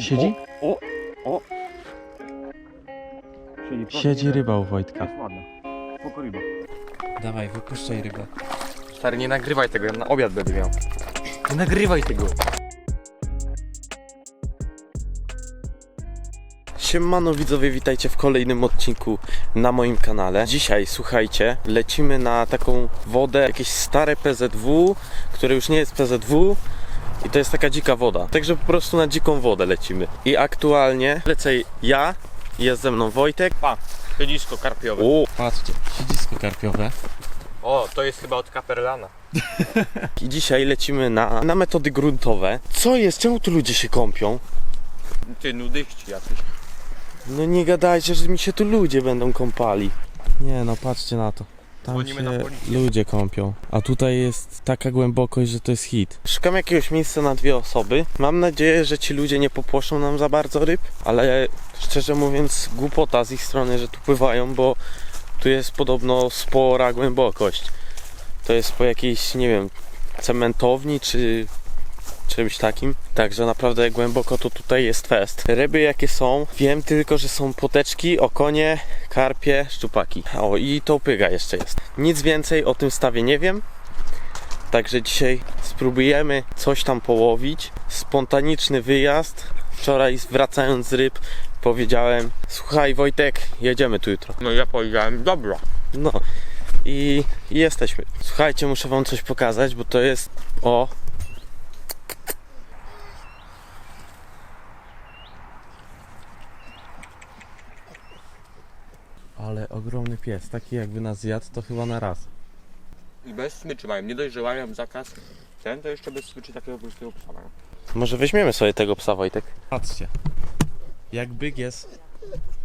Siedzi? O, o. Siedzi, proszę, Siedzi nie- ryba u Wojtka. Jest ładna. Spoko ryba. Dawaj, wypuszczaj rybę. Stary, nie nagrywaj tego, ja na obiad będę miał. Nie nagrywaj tego. Siemano widzowie, witajcie w kolejnym odcinku na moim kanale. Dzisiaj, słuchajcie, lecimy na taką wodę, jakieś stare PZW, które już nie jest PZW i to jest taka dzika woda. Także po prostu na dziką wodę lecimy. I aktualnie lecę ja, jest ze mną Wojtek. Pa, siedzisko karpiowe. O, Patrzcie, siedzisko karpiowe. O, to jest chyba od Kaperlana. i dzisiaj lecimy na, na metody gruntowe. Co jest? Czemu tu ludzie się kąpią? Ty nudyści jacyś. No nie gadajcie, że mi się tu ludzie będą kąpali. Nie no, patrzcie na to. Tam Dzwonimy na się policję. ludzie kąpią. A tutaj jest taka głębokość, że to jest hit. Szukam jakiegoś miejsca na dwie osoby. Mam nadzieję, że ci ludzie nie popłoszą nam za bardzo ryb, ale szczerze mówiąc, głupota z ich strony, że tu pływają, bo tu jest podobno spora głębokość. To jest po jakiejś, nie wiem, cementowni czy czymś takim. Także naprawdę głęboko to tutaj jest fest. Ryby jakie są, wiem tylko, że są poteczki, okonie, karpie, szczupaki. O i to pyga jeszcze jest. Nic więcej o tym stawie nie wiem. Także dzisiaj spróbujemy coś tam połowić. Spontaniczny wyjazd. Wczoraj wracając z ryb powiedziałem Słuchaj Wojtek, jedziemy tu jutro. No ja powiedziałem, dobra. No i i jesteśmy. Słuchajcie, muszę wam coś pokazać, bo to jest o Ale ogromny pies, taki jakby nas zjadł, to chyba na raz. I bez smyczy mają, nie dość, że mają zakaz ten, to jeszcze bez smyczy takiego polskiego psa mają. może weźmiemy sobie tego psa Wojtek. Patrzcie. Jak byk jest,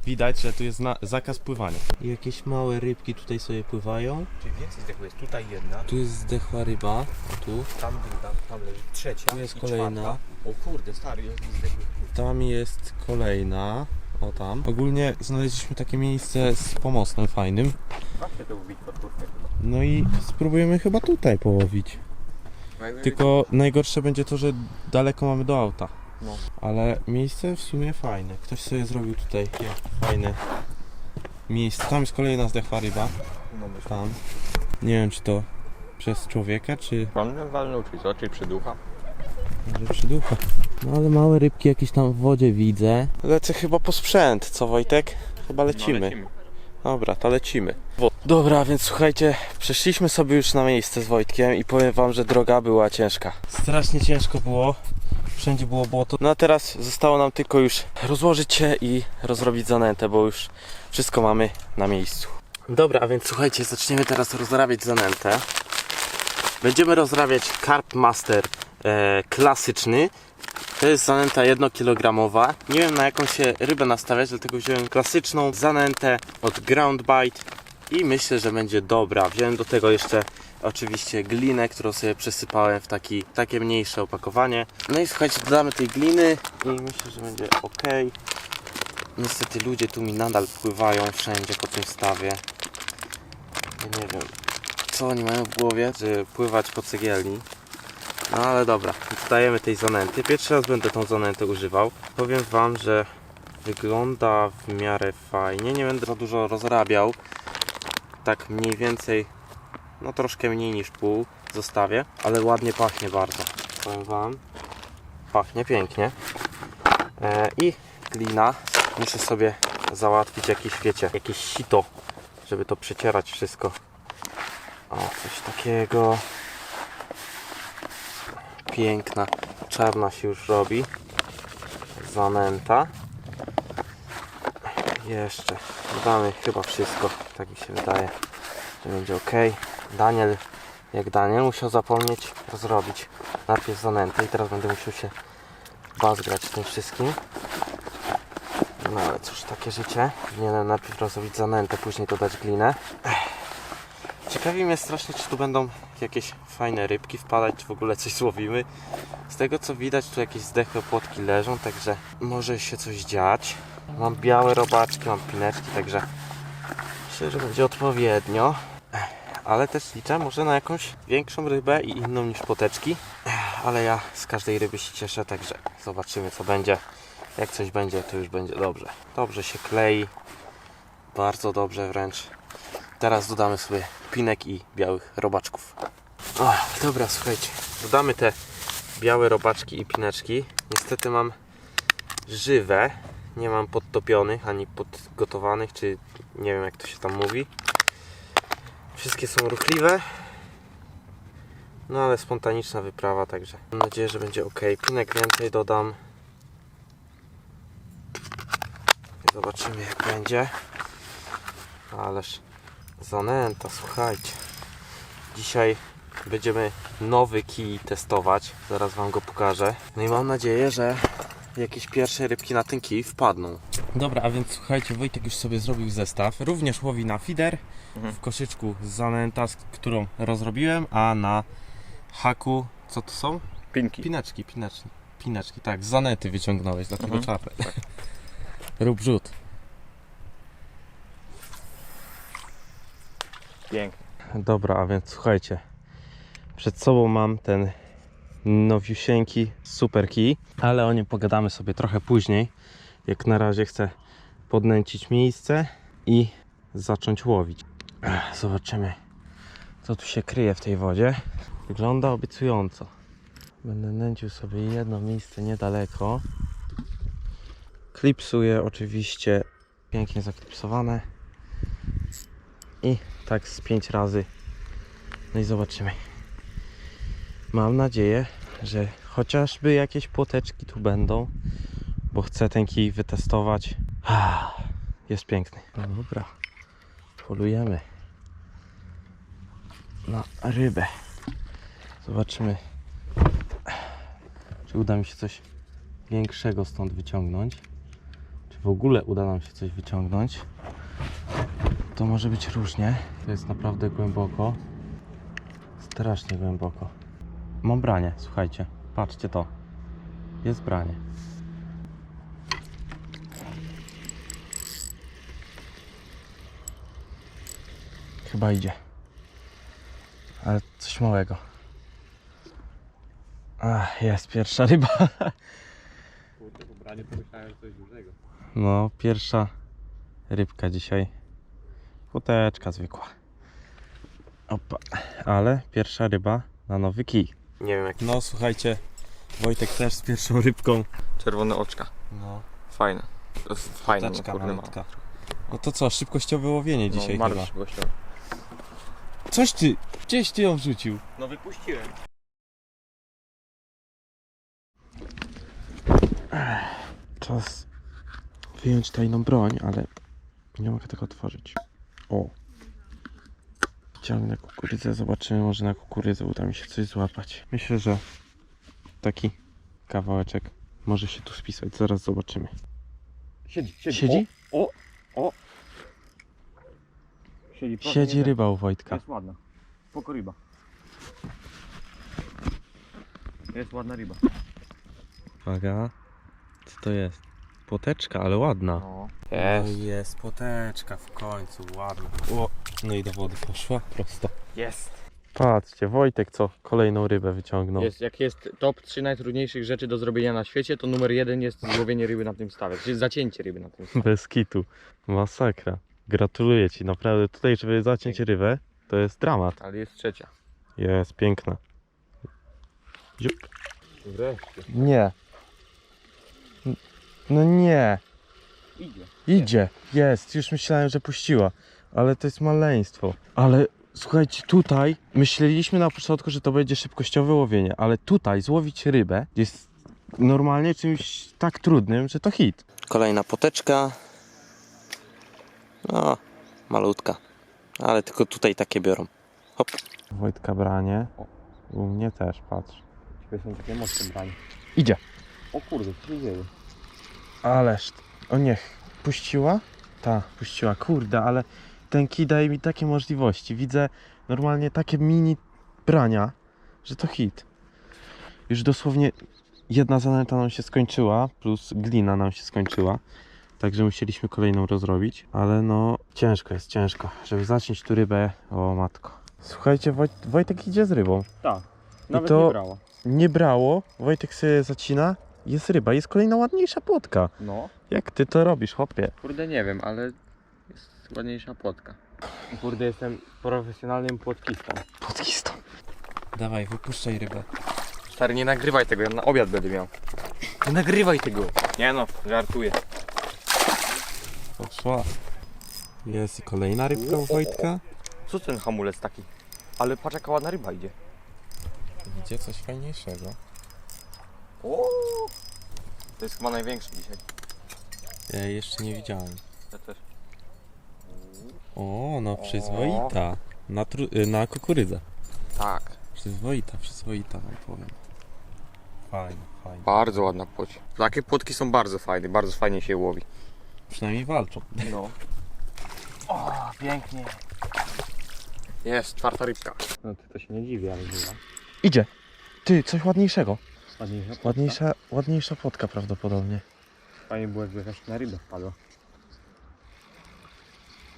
widać, że tu jest na, zakaz pływania. I jakieś małe rybki tutaj sobie pływają. Czyli więcej zdechów jest, tutaj jedna, Tu jest zdechła ryba, tu. tam druga, tam leży trzecia Tu jest i kolejna. czwarta. O kurde, stary, jest zdechły. Tam jest kolejna. O tam. Ogólnie znaleźliśmy takie miejsce z pomostem fajnym. No i spróbujemy chyba tutaj połowić. Tylko najgorsze będzie to, że daleko mamy do auta. No. Ale miejsce w sumie fajne. Ktoś sobie zrobił tutaj takie fajne miejsce. Tam jest kolejna zdechła ryba. No. Tam. Nie wiem czy to przez człowieka, czy Pan walnął, czy co, czy przyducha? Może przyducha. No ale małe rybki jakieś tam w wodzie widzę. Lecę chyba po sprzęt, co Wojtek? Chyba lecimy. No, lecimy. Dobra, to lecimy. Dobra, więc słuchajcie, przeszliśmy sobie już na miejsce z Wojtkiem i powiem wam, że droga była ciężka. Strasznie ciężko było. Wszędzie było błoto. No a teraz zostało nam tylko już rozłożyć się i rozrobić zanętę, bo już wszystko mamy na miejscu. Dobra, a więc słuchajcie, zaczniemy teraz rozrabiać zanętę. Będziemy rozrabiać Carp Master e, klasyczny. To jest zanęta 1 kg. Nie wiem na jaką się rybę nastawiać, dlatego wziąłem klasyczną zanętę od Ground Bite i myślę, że będzie dobra. Wziąłem do tego jeszcze oczywiście glinę, którą sobie przesypałem w taki, takie mniejsze opakowanie. No i słuchajcie, dodamy tej gliny i myślę, że będzie ok. Niestety ludzie tu mi nadal pływają wszędzie po tym stawie. Ja nie wiem, co oni mają w głowie, żeby pływać po cegielni. No ale dobra, dodajemy tej zanęty. Pierwszy raz będę tą zanętę używał. Powiem Wam, że wygląda w miarę fajnie. Nie będę za dużo rozrabiał. Tak mniej więcej, no troszkę mniej niż pół zostawię, ale ładnie pachnie bardzo. Powiem Wam, pachnie pięknie. E, I glina. Muszę sobie załatwić jakieś, wiecie, jakieś sito, żeby to przecierać wszystko. O, coś takiego. Piękna, czarna się już robi. Zanęta. Jeszcze dodamy chyba wszystko, tak mi się wydaje, że będzie ok. Daniel, jak Daniel, musiał zapomnieć rozrobić najpierw zanętę i teraz będę musiał się bazgrać tym wszystkim. No ale cóż, takie życie. Powinienem najpierw rozrobić zanętę, później dodać glinę. Ech. Ciekawi mnie strasznie, czy tu będą jakieś fajne rybki wpadać, czy w ogóle coś złowimy. Z tego co widać, tu jakieś zdechłe płotki leżą, także może się coś dziać. Mam białe robaczki, mam pineczki, także myślę, że będzie odpowiednio. Ale też liczę może na jakąś większą rybę i inną niż poteczki. Ale ja z każdej ryby się cieszę, także zobaczymy co będzie. Jak coś będzie, to już będzie dobrze. Dobrze się klei. Bardzo dobrze wręcz. Teraz dodamy sobie pinek i białych robaczków. O, dobra, słuchajcie. Dodamy te białe robaczki i pineczki. Niestety mam żywe. Nie mam podtopionych ani podgotowanych, czy nie wiem jak to się tam mówi. Wszystkie są ruchliwe. No ale spontaniczna wyprawa, także mam nadzieję, że będzie ok. Pinek więcej dodam. Zobaczymy jak będzie. Ależ zanęta, słuchajcie. Dzisiaj będziemy nowy kij testować. Zaraz wam go pokażę. No i mam nadzieję, że jakieś pierwsze rybki na ten kij wpadną. Dobra, a więc słuchajcie, Wojtek już sobie zrobił zestaw. Również łowi na feeder w koszyczku z zanęta, z którą rozrobiłem, a na haku, co to są? Pinki. Pineczki, pineczki. Pineczki, tak, z zanety wyciągnąłeś, dlatego Mhm. czarne. Rób rzut. Pięknie. Dobra, a więc słuchajcie. Przed sobą mam ten nowiusieńki super key, ale o nim pogadamy sobie trochę później. Jak na razie chcę podnęcić miejsce i zacząć łowić. Zobaczymy, co tu się kryje w tej wodzie. Wygląda obiecująco. Będę nęcił sobie jedno miejsce niedaleko. Klipsuję oczywiście pięknie zaklipsowane. I tak z pięć razy. No i zobaczymy. Mam nadzieję, że chociażby jakieś płoteczki tu będą, bo chcę ten kij wytestować. Jest piękny. No dobra, polujemy na rybę. Zobaczymy, czy uda mi się coś większego stąd wyciągnąć. Czy w ogóle uda nam się coś wyciągnąć. To może być różnie. To jest naprawdę głęboko. Strasznie głęboko. Mam branie, słuchajcie. Patrzcie to. Jest branie. Chyba idzie. Ale coś małego. Ach, jest pierwsza ryba. Kurde, pobranie to myślałem coś dużego. No, pierwsza rybka dzisiaj. Kuteczka zwykła. Opa. Ale pierwsza ryba na nowy kij. Nie wiem jak. No słuchajcie, Wojtek też z pierwszą rybką. Czerwone oczka. No, Fajne. To jest Fajne, no, kuteczka kurde, malutka. No to co, szybkościowe łowienie No, dzisiaj chyba. szybkościowe. Coś ty, gdzieś ty ją wrzucił. No wypuściłem. Czas wyjąć tajną broń, ale nie mogę tego otworzyć. O. Ciągnę kukurydzę, zobaczymy, może na kukurydzę uda mi się coś złapać. Myślę, że taki kawałeczek może się tu spisać, zaraz zobaczymy. Siedzi, siedzi. Siedzi? O, o, o. Siedzi, proszę, Siedzi nie- ryba u Wojtka. Jest ładna. Spoko ryba. Jest ładna ryba. Uwaga, co to jest? Płoteczka, ale ładna. No. Jest. jest płoteczka w końcu, ładna. O, no i do wody poszła, prosto. Jest. Patrzcie, Wojtek co kolejną rybę wyciągnął. jest. Jak jest top 3 najtrudniejszych rzeczy do zrobienia na świecie, to numer jeden jest złowienie ryby na tym stawie, czyli zacięcie ryby na tym stawie. Bez kitu. Masakra. Gratuluję Ci, naprawdę. Tutaj, żeby zaciąć rybę, to jest dramat. Ale jest trzecia. Jest piękna. Ziup. Wreszcie. Nie. No nie. Idzie. Idzie. Jest. Już myślałem, że puściła. Ale to jest maleństwo. Ale słuchajcie, tutaj myśleliśmy na początku, że to będzie szybkościowe łowienie, ale tutaj złowić rybę jest normalnie czymś tak trudnym, że to hit. Kolejna poteczka. No, malutka. Ale tylko tutaj takie biorą. Hop. Wojtka branie. U mnie też, patrz. Ciebie są takie mocne branie. Idzie. O kurde, co się dzieje? Ależ, o niech, puściła? Ta, puściła, kurde, ale ten kij daje mi takie możliwości. Widzę normalnie takie mini brania, że to hit. Już dosłownie jedna zanęta nam się skończyła, plus glina nam się skończyła. Także musieliśmy kolejną rozrobić, ale no ciężko jest, ciężko, żeby zacząć tu rybę, o matko. Słuchajcie, Wojt, Wojtek idzie z rybą. Tak. Nawet to- nie brała. Nie brało, Wojtek sobie zacina Jest ryba, jest kolejna ładniejsza płotka. No, Jak ty to robisz, chłopie? kurde nie wiem, ale jest ładniejsza płotka. Kurde, jestem profesjonalnym płotkistą. Płotkistą. Dawaj, wypuszczaj rybę. Stary, nie nagrywaj tego, ja na obiad będę miał. Nie nagrywaj tego. Nie no, żartuję. Poszła. Jest i kolejna rybka u Wojtka. Co ten hamulec taki? Ale patrz jaka ładna ryba idzie. Idzie coś fajniejszego. O! To jest chyba największy dzisiaj. Ja jeszcze nie widziałem. Ja też. O, no przyzwoita. Na, tru- y, na kukurydzę. Tak. Przyzwoita, przyzwoita wam powiem. Fajnie, fajnie. Bardzo ładna płoć. Takie płotki są bardzo fajne, bardzo fajnie się je łowi. Przynajmniej walczą. No. O, pięknie. Jest, czwarta rybka. No ty to się nie dziwi, ale bywa. Idzie. Ty, coś ładniejszego. Ładniejsza. Ładniejsza, ładniejsza płotka prawdopodobnie. Fajnie było jakby jakaś na rybę wpadła.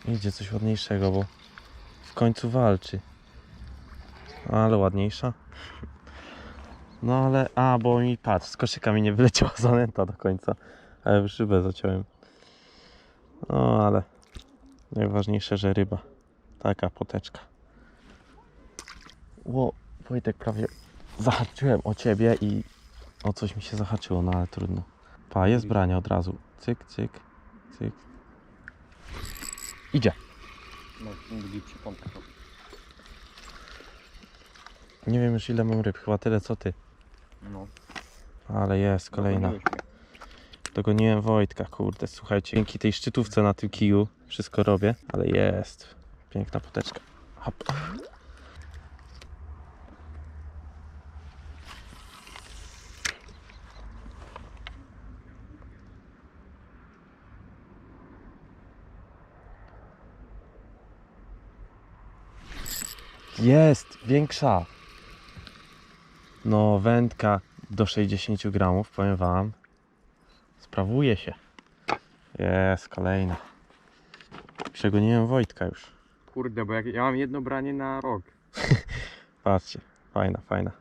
Idzie coś ładniejszego, bo w końcu walczy. Ale ładniejsza. No ale, a bo mi patrz, z koszyka mi nie wyleciała zanęta do końca. Ale w szybę zaciąłem. No ale najważniejsze, że ryba. Taka poteczka. Ło, Wojtek, prawie zahaczyłem o ciebie i o coś mi się zahaczyło, no ale trudno. Pa, jest branie od razu. Cyk, cyk, cyk. Idzie. No, drugi przypomnę. Nie wiem już ile mam ryb, chyba tyle co ty. No. Ale jest kolejna. Dogoniłem Wojtka, kurde, słuchajcie. Dzięki tej szczytówce na tym kiju wszystko robię, ale jest. Piękna poteczka. Hop. Jest, większa. No, wędka do 60 gramów, powiem wam. Sprawuje się. Jest, kolejna. Przegoniłem Wojtka już. Kurde, bo jak, ja mam jedno branie na rok. Patrzcie, fajna, fajna.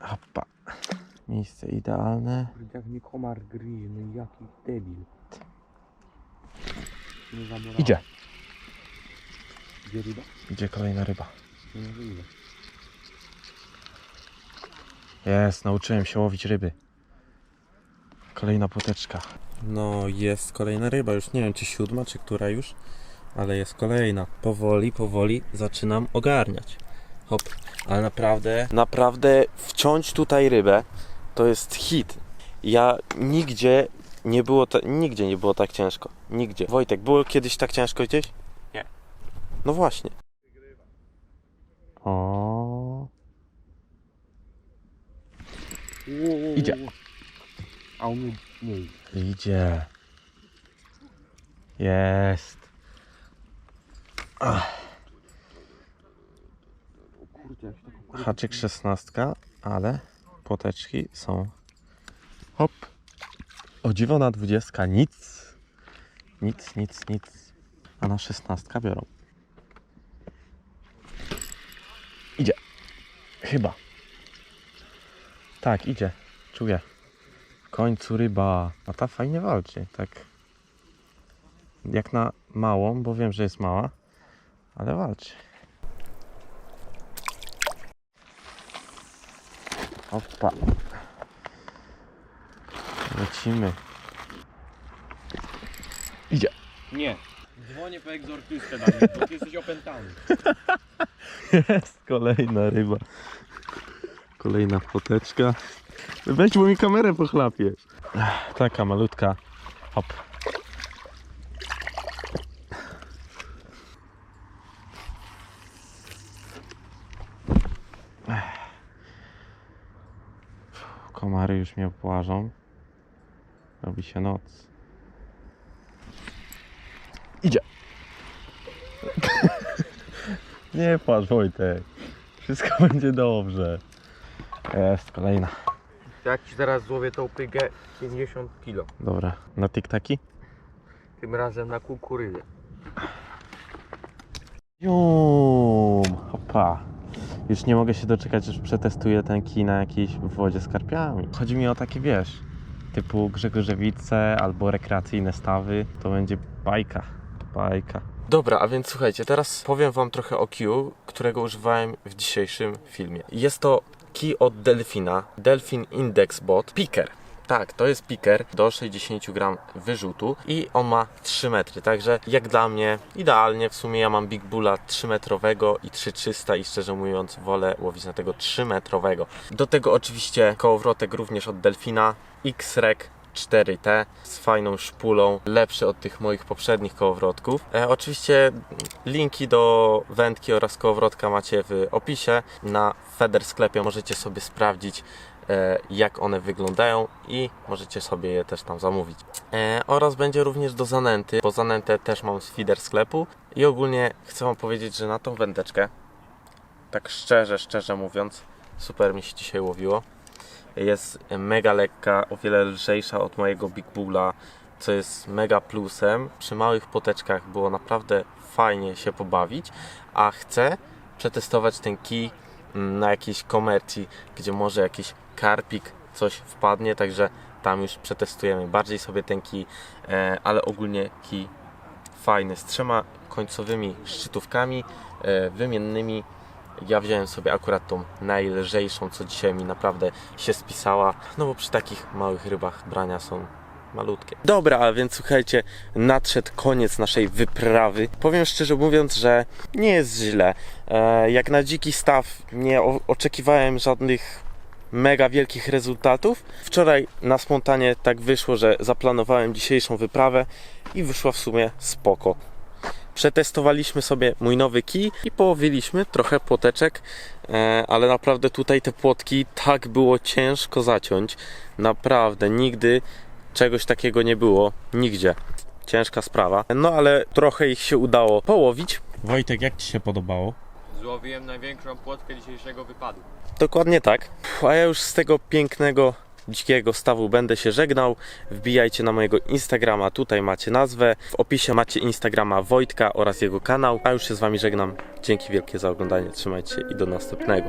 Hoppa. Miejsce idealne. Kurde, jak mnie komar gryzie, no jaki debil. Idzie. Gdzie ryba? Idzie kolejna ryba. Jest, nauczyłem się łowić ryby. Kolejna poteczka. No, jest kolejna ryba. Już nie wiem, czy siódma, czy która już, ale jest kolejna. Powoli, powoli zaczynam ogarniać. Hop, ale naprawdę. Naprawdę wciąć tutaj rybę to jest hit. Ja nigdzie nie było, ta, nigdzie nie było tak ciężko. Nigdzie. Wojtek, było kiedyś tak ciężko gdzieś? No właśnie. O. Idzie. A u mnie nie Idzie. Jest. Haczyk szesnastka, ale płoteczki są. Hop. O dziwo na dwudziestka nic. Nic, nic, nic. A na szesnastka biorą. Chyba. Tak, idzie. Czuję. W końcu ryba. A ta fajnie walczy. Tak. Jak na małą, bo wiem, że jest mała. Ale walczy. Opa. Lecimy. Idzie. Nie. Dzwonię po egzortystę, Daniel, bo ty jesteś opętany. Jest kolejna ryba. Kolejna poteczka. Weź, bo mi kamerę pochlapie. Ech, Taka malutka. Hop. Komary już mnie płażą. Robi się noc. Idzie. Nie płacz Wojtek. Wszystko będzie dobrze. Jest kolejna. Jak ci teraz złowię tą pygę 50 kg. Dobra. Na tiktaki? Tym razem na kukurydzę. Jum. Hopa. Już nie mogę się doczekać, aż przetestuję ten kij na jakiejś wodzie z karpiami. Chodzi mi o takie, wiesz, typu Grzegorzewice albo rekreacyjne stawy. To będzie bajka, bajka. Dobra, a więc słuchajcie, teraz powiem wam trochę o kiju, którego używałem w dzisiejszym filmie. Jest to kij od Delfina, Delfin Index Bot Picker. Tak, to jest piker do 60 gram wyrzutu i on ma 3 metry, także jak dla mnie idealnie, w sumie ja mam Big Bulla 3 metrowego i 3300 i szczerze mówiąc wolę łowić na tego 3 metrowego. Do tego oczywiście kołowrotek również od Delfina X-Rec 4T z fajną szpulą, lepszy od tych moich poprzednich kołowrotków. E, oczywiście linki do wędki oraz kołowrotka macie w opisie. Na Feder sklepie możecie sobie sprawdzić e, jak one wyglądają i możecie sobie je też tam zamówić. E, oraz będzie również do zanęty, bo zanętę też mam z feeder sklepu i ogólnie chcę wam powiedzieć, że na tą wędeczkę tak szczerze, szczerze mówiąc super mi się dzisiaj łowiło jest mega lekka, o wiele lżejsza od mojego Big Bulla, co jest mega plusem. Przy małych poteczkach było naprawdę fajnie się pobawić, a chcę przetestować ten kij mm, na jakiejś komercji, gdzie może jakiś karpik, coś wpadnie, także tam już przetestujemy bardziej sobie ten kij, e, ale ogólnie kij fajny, z trzema końcowymi szczytówkami e, wymiennymi ja wziąłem sobie akurat tą najlżejszą, co dzisiaj mi naprawdę się spisała, no bo przy takich małych rybach brania są malutkie. Dobra, a więc słuchajcie, nadszedł koniec naszej wyprawy. Powiem szczerze mówiąc, że nie jest źle. E, jak na dziki staw nie oczekiwałem żadnych mega wielkich rezultatów. Wczoraj na spontanie tak wyszło, że zaplanowałem dzisiejszą wyprawę i wyszła w sumie spoko. Przetestowaliśmy sobie mój nowy kij i połowiliśmy trochę płoteczek, e, ale naprawdę tutaj te płotki tak było ciężko zaciąć. Naprawdę nigdy czegoś takiego nie było, nigdzie. Ciężka sprawa. No ale trochę ich się udało połowić. Wojtek, jak Ci się podobało? Złowiłem największą płotkę dzisiejszego wypadu. Dokładnie tak. A ja już z tego pięknego, dzikiego stawu będę się żegnał. Wbijajcie na mojego Instagrama, tutaj macie nazwę. W opisie macie Instagrama Wojtka oraz jego kanał. A już się z Wami żegnam. Dzięki wielkie za oglądanie, trzymajcie się i do następnego.